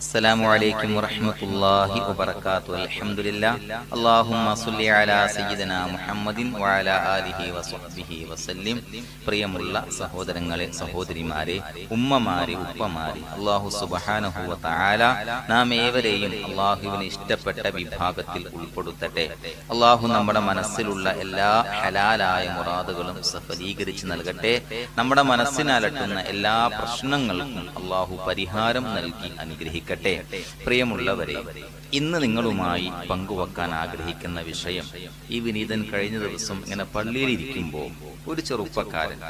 السلام عليكم ورحمة الله وبركاته الحمد لله اللهم صل على سيدنا محمد وعلى آله وصحبه وسلم പ്രിയമുള്ള സഹോദരങ്ങളെ സഹോദരിമാരെ ഉമ്മമാരെ ഉപ്പമാരെ അള്ളാഹു സുബഹാനഹുവ തആല നാം ഏവരെയും അള്ളാഹുവിന് ഇഷ്ടപ്പെട്ട വിഭാഗത്തിൽ ഉൾപ്പെടുത്തട്ടെ അള്ളാഹു നമ്മുടെ മനസ്സിലുള്ള എല്ലാ ഹലാലായ മുറാദുകളും സഫലീകരിച്ച് നൽകട്ടെ നമ്മുടെ മനസ്സിനലട്ടുന്ന എല്ലാ പ്രശ്നങ്ങൾക്കും അള്ളാഹു പരിഹാരം നൽകി അനുഗ്രഹിക്കട്ടെ പ്രിയമുള്ളവരെ ഇന്ന് നിങ്ങളുമായി പങ്കുവെക്കാൻ ആഗ്രഹിക്കുന്ന വിഷയം ഈ വിനീതൻ കഴിഞ്ഞ ദിവസം ഇങ്ങനെ പള്ളിയിൽ ഇരിക്കുമ്പോൾ ഒരു ചെറുപ്പക്കാരൻ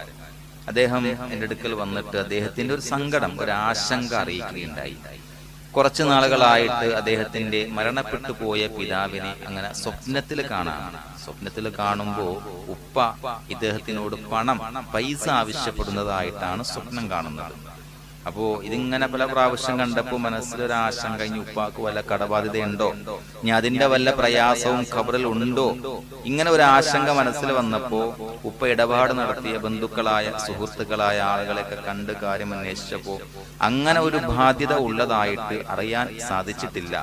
അദ്ദേഹം എന്റെ അടുക്കൽ വന്നിട്ട് അദ്ദേഹത്തിന്റെ ഒരു സങ്കടം ഒരു ആശങ്ക അറിയിക്കുകയുണ്ടായി. കുറച്ചു നാളുകളായിട്ട് അദ്ദേഹത്തിന്റെ മരണപ്പെട്ടു പോയ പിതാവിനെ അങ്ങനെ സ്വപ്നത്തിൽ കാണാം. സ്വപ്നത്തിൽ കാണുമ്പോൾ ഉപ്പ ഇദ്ദേഹത്തിനോട് പണം പൈസ ആവശ്യപ്പെടുന്നതായിട്ടാണ് സ്വപ്നം കാണുന്നത്. അപ്പോ ഇതിങ്ങനെ പല പ്രാവശ്യം കണ്ടപ്പോ മനസ്സിലൊരു ആശങ്ക ഇനി ഉപ്പാക്ക് വല്ല കടബാധ്യതയുണ്ടോ? ഇനി അതിന്റെ വല്ല പ്രയാസവും ഖബറിൽ ഉണ്ടോ? ഇങ്ങനെ ഒരു ആശങ്ക മനസ്സിൽ വന്നപ്പോ ഉപ്പ ഇടപാട് നടത്തിയ ബന്ധുക്കളായ സുഹൃത്തുക്കളായ ആളുകളെയൊക്കെ കണ്ട് കാര്യം അന്വേഷിച്ചപ്പോ അങ്ങനെ ഒരു ബാധ്യത ഉള്ളതായിട്ട് അറിയാൻ സാധിച്ചിട്ടില്ല.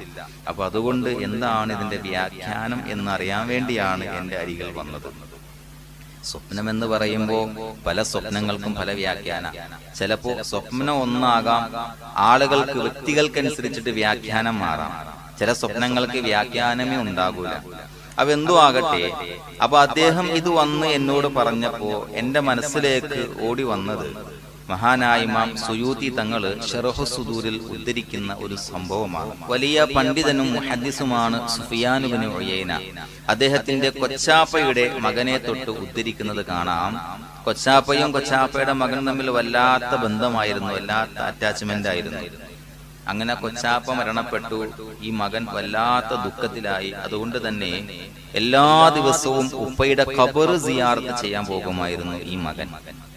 അപ്പൊ അതുകൊണ്ട് എന്താണ് ഇതിന്റെ വ്യാഖ്യാനം എന്നറിയാൻ വേണ്ടിയാണ് എന്റെ അരികിൽ വന്നത്. സ്വപ്നം എന്ന് പറയുമ്പോൾ പല സ്വപ്നങ്ങൾക്കും പല വ്യാഖ്യാന. ചിലപ്പോ സ്വപ്നം ഒന്നാകാം ആളുകൾക്ക് വ്യക്തികൾക്കനുസരിച്ചിട്ട് വ്യാഖ്യാനം മാറാം. ചില സ്വപ്നങ്ങൾക്ക് വ്യാഖ്യാനമേ ഉണ്ടാകൂല. അപ്പൊ എന്തോ ആകട്ടെ. അപ്പൊ അദ്ദേഹം ഇത് വന്ന് എന്നോട് പറഞ്ഞപ്പോ എന്റെ മനസ്സിലേക്ക് ഓടി വന്നത് മഹാനായ ഇമാം സുയൂതി തങ്ങൾ ഷെറഹുസുദൂരിൽ ഉദ്ധരിക്കുന്ന ഒരു സംഭവമാണ്. വലിയ പണ്ഡിതനും മുഹദ്ദിസുമാണ് സുഫിയാനുബിന് ഒയ്യന അദ്ദേഹത്തിന്റെ കൊച്ചാപ്പയുടെ മകനെ തൊട്ട് ഉദ്ധരിക്കുന്നത് കാണാം. കൊച്ചാപ്പയും കൊച്ചാപ്പയുടെ മകനും തമ്മിൽ വല്ലാത്ത ബന്ധമായിരുന്നു. വല്ലാത്ത അറ്റാച്ച്മെന്റ് ആയിരുന്നു. അങ്ങനെ കൊച്ചാപ്പ മരണപ്പെട്ടു. ഈ മകൻ വല്ലാത്ത ദുഃഖത്തിലായി. അതുകൊണ്ട് തന്നെ എല്ലാ ദിവസവും ഉപ്പയുടെ ഖബർ സിയാർത്ത് ചെയ്യാൻ പോകുമായിരുന്നു ഈ മകൻ.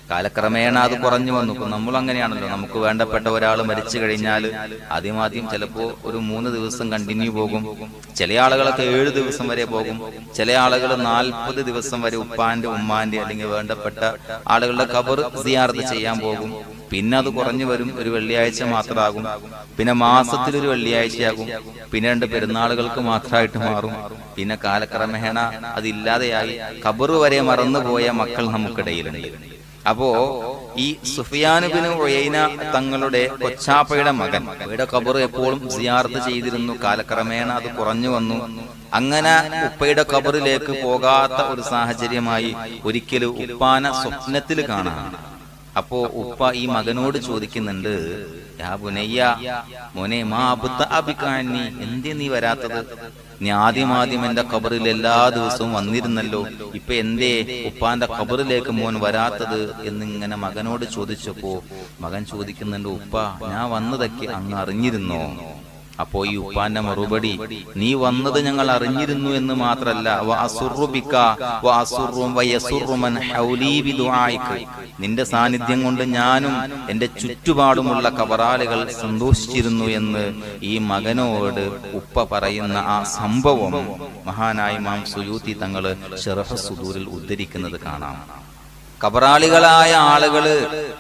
കാലക്രമേണ അത് കുറഞ്ഞു വന്നു. ഇപ്പൊ നമ്മൾ അങ്ങനെയാണല്ലോ. നമുക്ക് വേണ്ടപ്പെട്ട ഒരാൾ മരിച്ചു കഴിഞ്ഞാൽ ആദ്യം ആദ്യം ചിലപ്പോ ഒരു മൂന്ന് ദിവസം കണ്ടിന്യൂ പോകും. ചില ആളുകളൊക്കെ ഏഴ് ദിവസം വരെ പോകും. ചില ആളുകൾ നാൽപ്പത് ദിവസം വരെ ഉപ്പാന്റെ ഉമ്മാന്റെ അല്ലെങ്കിൽ വേണ്ടപ്പെട്ട ആളുകളുടെ കബർ സിയാർത്ത് ചെയ്യാൻ പോകും. പിന്നെ അത് കുറഞ്ഞു വരും ഒരു വെള്ളിയാഴ്ച മാത്രമാകും. പിന്നെ മാസത്തിൽ ഒരു വെള്ളിയാഴ്ചയാകും. പിന്നെ രണ്ട് പെരുന്നാളുകൾക്ക് മാത്രമായിട്ട് മാറും. പിന്നെ കാലക്രമേണ അതില്ലാതെയായി ഖബർ വരെ മറന്നുപോയ മക്കൾ നമുക്കിടയിലുണ്ട്. അപ്പോ ഈ സുഫിയാനുബിന് ഒയൈന തങ്ങളുടെ കൊച്ചാപ്പയുടെ മകൻ അവയുടെ കബർ എപ്പോഴും സിയാർത്ത് ചെയ്തിരുന്നു. കാലക്രമേണ അത് കുറഞ്ഞു വന്നു. അങ്ങനെ ഉപ്പയുടെ കബറിലേക്ക് പോകാത്ത ഒരു സാഹചര്യമായി ഒരിക്കലും ഉപ്പാന സ്വപ്നത്തിൽ കാണാം അപ്പോ ഉപ്പ ഈ മകനോട് ചോദിക്കുന്നുണ്ട് എന്തേ നീ വരാത്തത്? നീ ആദ്യം ആദ്യം എന്റെ ഖബറിൽ എല്ലാ ദിവസവും വന്നിരുന്നല്ലോ ഇപ്പൊ എന്തേ ഉപ്പാന്റെ ഖബറിലേക്ക് മോൻ വരാത്തത്? എന്നിങ്ങനെ മകനോട് ചോദിച്ചപ്പോ മകൻ ചോദിക്കുന്നുണ്ട് ഉപ്പ ഞാൻ വന്നതൊക്കെ അങ്ങ് അറിഞ്ഞിരുന്നോ? അപ്പോ ഈ ഉപ്പാന്റെ മറുപടി നീ വന്നത് ഞങ്ങൾ അറിഞ്ഞിരുന്നു എന്ന് മാത്രല്ല നിന്റെ സാന്നിധ്യം കൊണ്ട് ഞാനും എന്റെ ചുറ്റുപാടുമുള്ള കബറാലുകൾ സന്തോഷിച്ചിരുന്നു എന്ന് ഈ മകനോട് ഉപ്പ പറയുന്ന ആ സംഭവം മഹാനായി മാം സുയൂത്തി തങ്ങൾ ഷെറഹസുദൂരിൽ ഉദ്ധരിക്കുന്നത് കാണാം. കബറാളികളായ ആളുകൾ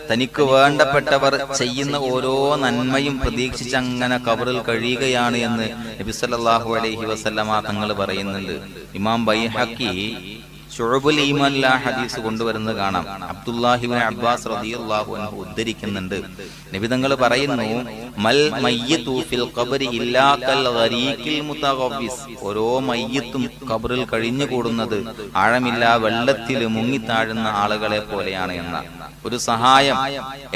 തനിക്ക് വേണ്ടപ്പെട്ടവർ ചെയ്യുന്ന ഓരോ നന്മയും പ്രതീക്ഷിച്ച് അങ്ങനെ കബറിൽ കഴിയുകയാണ് എന്ന് നബിസല്ലാഹു അലൈഹി വസല്ലമ തങ്ങൾ പറയുന്നുണ്ട്. ഇമാം ബൈഹക്കി ഷുഅബുൽ ഈമാനില ഹദീസ് കൊണ്ടുവരുന്നത് കാണാം. അബ്ദുല്ലാഹിബിൻ അബ്ബാസ് റളിയല്ലാഹു അൻഹു ഉദ്ധരിക്കുന്നുണ്ട്. നബി തങ്ങൾ പറയുന്നു മൽ മയ്യിതു ഫിൽ ഖബരി ഇല്ലാ കൽ ഗരീഖിൽ മുതഗവ്വിസ് ഓരോ മയ്യത്തും ഖബറിൽ കഴിഞ്ഞു കൂടുന്നത് ആഴമില്ല വെള്ളത്തിൽ മുങ്ങിത്താഴുന്ന ആളുകളെ പോലെയാണ് എന്ന ഒരു സഹായം.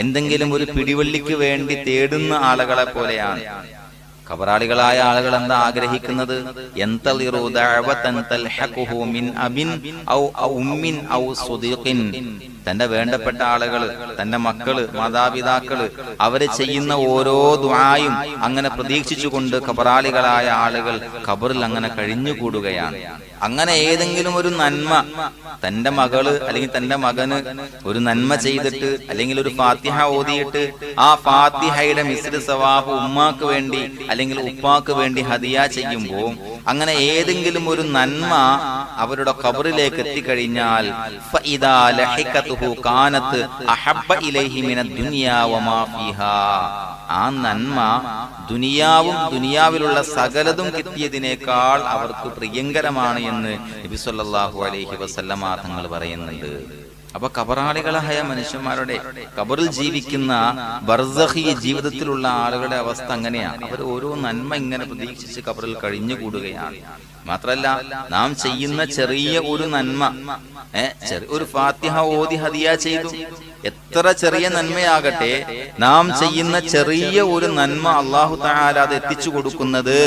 എന്തെങ്കിലും ഒരു പിടിവള്ളിക്ക് വേണ്ടി തേടുന്ന ആളുകളെ പോലെയാണ്. കബറാളികളായ ആളുകൾ എന്താ ആഗ്രഹിക്കുന്നത്? തന്റെ വേണ്ടപ്പെട്ട ആളുകൾ തന്റെ മക്കൾ മാതാപിതാക്കൾ അവർ ചെയ്യുന്ന ഓരോ ദ്വായും അങ്ങനെ പ്രതീക്ഷിച്ചുകൊണ്ട് കബറാളികളായ ആളുകൾ ഖബറിൽ അങ്ങനെ കഴിഞ്ഞുകൂടുകയാണ്. അങ്ങനെ ഏതെങ്കിലും ഒരു നന്മ തന്റെ മകൾ അല്ലെങ്കിൽ തന്റെ മകന് ഒരു നന്മ ചെയ്തിട്ട് അല്ലെങ്കിൽ ഒരു ഫാത്തിഹ ഓതിയിട്ട് ആ ഫാത്തിഹയുടെ മിസ്ര സവാബ് ഉമ്മാക്ക് വേണ്ടി അല്ലെങ്കിൽ ഉപ്പാക്ക് വേണ്ടി ഹദിയ ചെയ്യുമ്പോൾ അങ്ങനെ ഏതെങ്കിലും ഒരു നന്മ അവരുടെ കബറിലേക്ക് എത്തിക്കഴിഞ്ഞാൽ ആ നന്മ ദുനിയാവും ദുനിയാവിലുള്ള സകലതും കിട്ടിയതിനേക്കാൾ അവർക്ക് പ്രിയങ്കരമാണ് എന്ന് നബിസ്വല്ലാഹു അലൈഹി വസല്ലമ തങ്ങൾ പറയുന്നുണ്ട്. അപ്പൊ കബറാളികളായ മനുഷ്യന്മാരുടെ കബറിൽ ജീവിക്കുന്ന ബർസഹി ജീവിതത്തിലുള്ള ആളുകളുടെ അവസ്ഥ അങ്ങനെയാണ്. അവർ ഓരോ നന്മ ഇങ്ങനെ പ്രതീക്ഷിച്ച് കബറിൽ കഴിഞ്ഞുകൂടുകയാണ്. മാത്രല്ല നാം ചെയ്യുന്ന ചെറിയ ഒരു നന്മ ഏ ചെറിയ ഒരു ഫാത്തിഹ ഓതി ഹതിയ ചെയ്തു. എത്ര ചെറിയ നന്മയാകട്ടെ നാം ചെയ്യുന്ന ചെറിയ ഒരു നന്മ അള്ളാഹു താല അത് എത്തിച്ചു കൊടുക്കുന്നത്.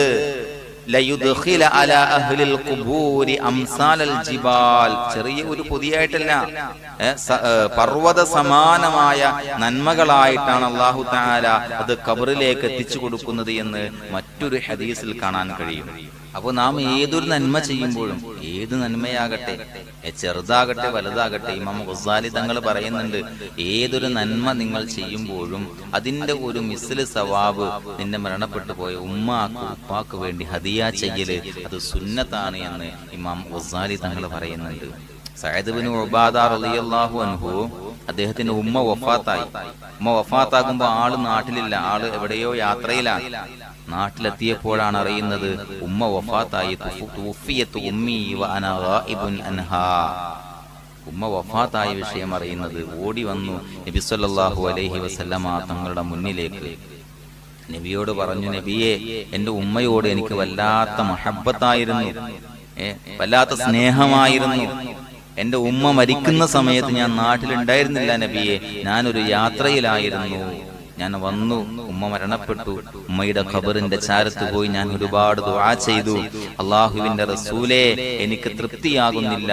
ചെറിയ ഒരു പൊതിയായിട്ടല്ല. പർവത സമാനമായ നന്മകളായിട്ടാണ് അള്ളാഹു താല അത് കബറിലേക്ക് എത്തിച്ചു കൊടുക്കുന്നത് എന്ന് മറ്റൊരു ഹദീസിൽ കാണാൻ കഴിയും. അപ്പോൾ നാം ഏതൊരു നന്മ ചെയ്യുമ്പോഴും ഏത് നന്മയാകട്ടെ ചെറുതാകട്ടെ വലുതാകട്ടെ ഇമാം ഗുസാലി തങ്ങൾ പറയുന്നുണ്ട് ഏതൊരു നന്മ നിങ്ങൾ ചെയ്യുമ്പോഴും അതിന്റെ ഒരു മിസ്ല് സവാബ് നിന്റെ മരണപ്പെട്ടു പോയ ഉമ്മാക്ക് ഉപ്പാക്ക് വേണ്ടി ഹദിയ ചെയ്യൽ അത് സുന്നത്താണ് എന്ന് ഇമാം ഗുസാലി തങ്ങൾ പറയുന്നുണ്ട്. സയ്യിദ് ബിൻ ഉബാദ റളിയല്ലാഹു അൻഹു അദ്ദേഹത്തിന്റെ ഉമ്മ വഫാത്തായി. ഉമ്മ വഫാത്താകുമ്പോൾ ആൾ നാട്ടിലില്ല ആൾ എവിടെയോ യാത്രയിലാണ്. നാട്ടിലെത്തിയപ്പോഴാണ് അറിയുന്നത് ഉമ്മ വഫാത്തായി ഉമ്മി വഫാത്തായ വിഷയം അറിയുന്നത് ഓടി വന്നു നബിസ്വല്ലാഹു അലൈഹി വസല്ലമ തങ്ങളുടെ മുന്നിലേക്ക്. നബിയോട് പറഞ്ഞു നബിയെ എന്റെ ഉമ്മയോട് എനിക്ക് വല്ലാത്ത മഹബത്തായിരുന്നു വല്ലാത്ത സ്നേഹമായിരുന്നു. എന്റെ ഉമ്മ മരിക്കുന്ന സമയത്ത് ഞാൻ നാട്ടിലുണ്ടായിരുന്നില്ല നബിയെ. ഞാനൊരു യാത്രയിലായിരുന്നു. ഞാൻ വന്നു ഉമ്മ മരണപ്പെട്ടു. ഉമ്മയുടെ ഖബറിന്റെ ചാരത്ത് പോയി ഞാൻ ഒരുപാട് ദുആ ചെയ്തു. അള്ളാഹുവിന്റെ റസൂലേ എനിക്ക് തൃപ്തിയാകുന്നില്ല.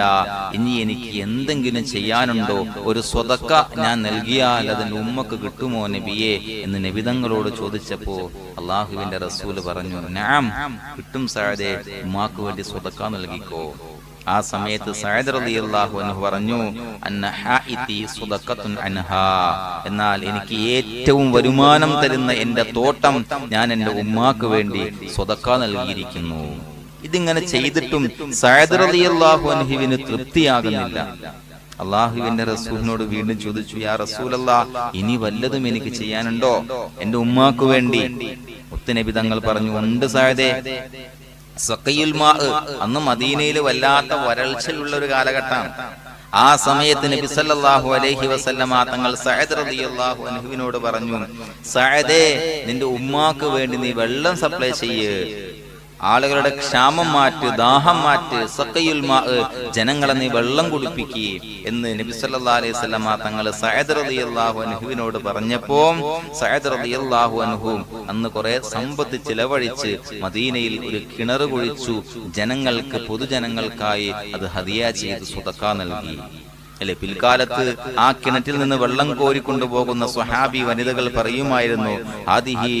ഇനി എനിക്ക് എന്തെങ്കിലും ചെയ്യാനുണ്ടോ? ഒരു സ്വതക്ക ഞാൻ നൽകിയാൽ അതിന് ഉമ്മക്ക് കിട്ടുമോ നബിയെ എന്ന് നബിതങ്ങളോട് ചോദിച്ചപ്പോ അള്ളാഹുവിന്റെ റസൂൽ പറഞ്ഞു നാം കിട്ടും സാരേ ഉമ്മാക്ക് വേണ്ടി സ്വതക്ക നൽകിക്കോ. ആ സമയത്ത് സയദർ അലി അള്ളാഹു എന്ന് പറഞ്ഞു എന്നാൽ എനിക്ക് ഏറ്റവും വരുമാനം തരുന്ന എന്റെ തോട്ടം ഞാൻ എന്റെ ഉമ്മാക്ക് വേണ്ടി സ്വതക്ക നൽകിയിരിക്കുന്നു. ഇതിങ്ങനെ ചെയ്തിട്ടും സയദർ അലി അള്ളാഹു അനുഹുവിന് തൃപ്തിയാകുന്നില്ല. അള്ളാഹുവിന്റെ റസൂലിനോട് വീണ്ടും ചോദിച്ചു യാ റസൂലല്ലാ ഇനി വല്ലതും എനിക്ക് ചെയ്യാനുണ്ടോ? എന്റെ ഉമ്മാക്ക് വേണ്ടി? മുത്തുനബി തങ്ങൾ പറഞ്ഞു ഉണ്ട് സായതേ അന്ന് മദീനയിൽ വല്ലാത്ത വരൾച്ചയുള്ള ഒരു കാലഘട്ടമാണ്. ആ സമയത്ത് നബി സല്ലല്ലാഹു അലൈഹി വസല്ലമ തങ്ങൾ സഅദ് റളിയല്ലാഹു അൻഹുവിനോട് പറഞ്ഞു സഅദേ നിന്റെ ഉമ്മാക്ക് വേണ്ടി നീ വെള്ളം സപ്ലൈ ചെയ്യ്. ആളുകളുടെ ക്ഷാമം മാറ്റ് ദാഹം മാറ്റ് സക്കയുൽ മാ ജനങ്ങളെ നീ വെള്ളം കുടിപ്പിക്കുക എന്ന് നബി സല്ലല്ലാഹു അലൈഹി വസല്ലമ തങ്ങൾ സഅദ് റളിയല്ലാഹു അൻഹുവിനോട് പറഞ്ഞപ്പോ സഅദ് റളിയല്ലാഹു അൻഹു അന്ന് കുറെ സമ്പത്ത് ചിലവഴിച്ച് മദീനയിൽ ഒരു കിണർ കുഴിച്ചു. ജനങ്ങൾക്ക് പൊതുജനങ്ങൾക്കായി അത് ഹദിയ ചെയ്ത് സുതക്ക നൽകി. അല്ലെ പിൽക്കാലത്ത് ആ കിണറ്റിൽ നിന്ന് വെള്ളം കോരിക്കൊണ്ടുപോകുന്ന സ്വഹാബി വനിതകൾ പറയുമായിരുന്നു ആദിഹി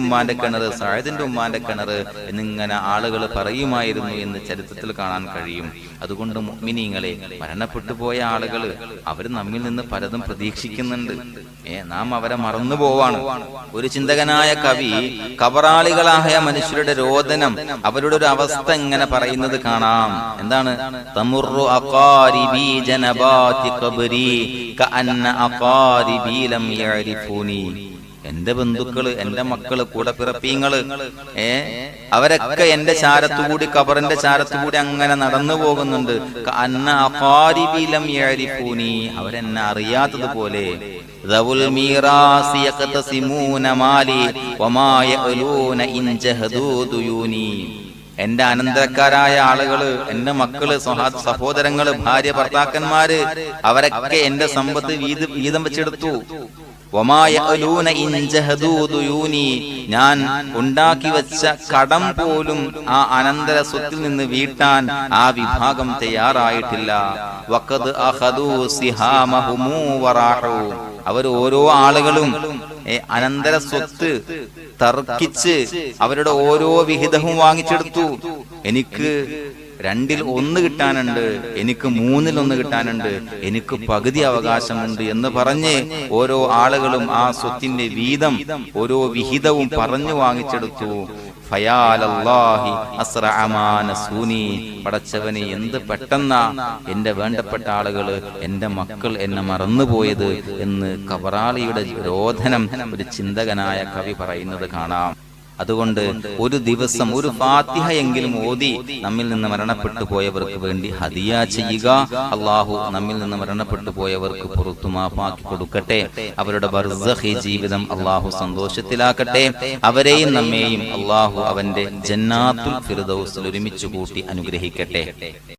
ഉമ്മാന്റെ കിണർ സഅദിന്റെ ഉമ്മാന്റെ കിണർ എന്നിങ്ങനെ ആളുകൾ പറയുമായിരുന്നു എന്ന് ചരിത്രത്തിൽ കാണാൻ കഴിയും. അതുകൊണ്ട് മുഅ്മിനീങ്ങളെ മരണപ്പെട്ടു പോയ ആളുകൾ അവർ നമ്മിൽ നിന്ന് പലതും പ്രതീക്ഷിക്കുന്നുണ്ട്. ഏ നാം അവരെ മറന്നു പോവാണ് ഒരു ചിന്തകനായ കവി കബറാളികളായ മനുഷ്യരുടെ രോദനം അവരുടെ ഒരു അവസ്ഥ എങ്ങനെ പറയുന്നത് കാണാം. എന്താണ്? തമുറു ഖബരി കഅന്ന ലം എന്റെ ബന്ധുക്കൾ എന്റെ മക്കൾ കൂടെ പിറപ്പീങ്ങൾ ഏ? അവരൊക്കെ എന്റെ ചാരത്തുകൂടി കബറിന്റെ ചാരത്തുകൂടി അങ്ങനെ നടന്നു പോകുന്നുണ്ട്. അന്ന അപാരിബീലം യാരിപ്പൂനി അവരെന്നെ അറിയാത്തതുപോലെ. എന്റെ അനന്തരക്കാരായ ആളുകൾ എന്റെ മക്കൾ സഹോദരങ്ങൾ ഭാര്യ ഭർത്താക്കന്മാര് അവരൊക്കെ എന്റെ സമ്പത്ത് വീതം വെച്ചെടുത്തു. ഞാൻ ഉണ്ടാക്കി വെച്ച കടം പോലും ആ അനന്തര സ്വത്തിൽ നിന്ന് വീട്ടാൻ ആ വിഭാഗം തയ്യാറായിട്ടില്ല. അവർ ഓരോ ആളുകളും അനന്തര സ്വത്ത് തർക്കിച്ച് അവരുടെ ഓരോ വിഹിതവും വാങ്ങിച്ചെടുത്തു. എനിക്ക് രണ്ടിൽ ഒന്ന് കിട്ടാനുണ്ട് എനിക്ക് മൂന്നിൽ ഒന്ന് കിട്ടാനുണ്ട് എനിക്ക് പകുതി അവകാശമുണ്ട് എന്ന് പറഞ്ഞ് ഓരോ ആളുകളും ആ സ്വത്തിന്റെ വീതം ഓരോ വിഹിതവും പറഞ്ഞു വാങ്ങിച്ചെടുത്തു. പടച്ചവനെ എന്ത് പെട്ടെന്നാ എന്റെ വേണ്ടപ്പെട്ട ആളുകൾ എന്റെ മക്കൾ എന്നെ മറന്നുപോയത് എന്ന് കബറാളിയുടെ രോധനം ഒരു ചിന്തകനായ കവി പറയുന്നത് കാണാം. അതുകൊണ്ട് ഒരു ദിവസം ഒരു ഫാത്തിഹ എങ്കിലും ഓതി നമ്മിൽ നിന്ന് മരണപ്പെട്ടു പോയവർക്ക് വേണ്ടി ഹദിയ ചെയ്യുക. അള്ളാഹു നമ്മിൽ നിന്ന് മരണപ്പെട്ടു പോയവർക്ക് പുറത്തു മാപ്പാക്കി കൊടുക്കട്ടെ. അവരുടെ ബർസഹി ജീവിതം അള്ളാഹു സന്തോഷത്തിലാക്കട്ടെ. അവരെയും നമ്മെയും അള്ളാഹു അവന്റെ ജന്നാത്തുൽ ഫിർദൗസിൽ ഒരുമിച്ച് കൂട്ടി അനുഗ്രഹിക്കട്ടെ.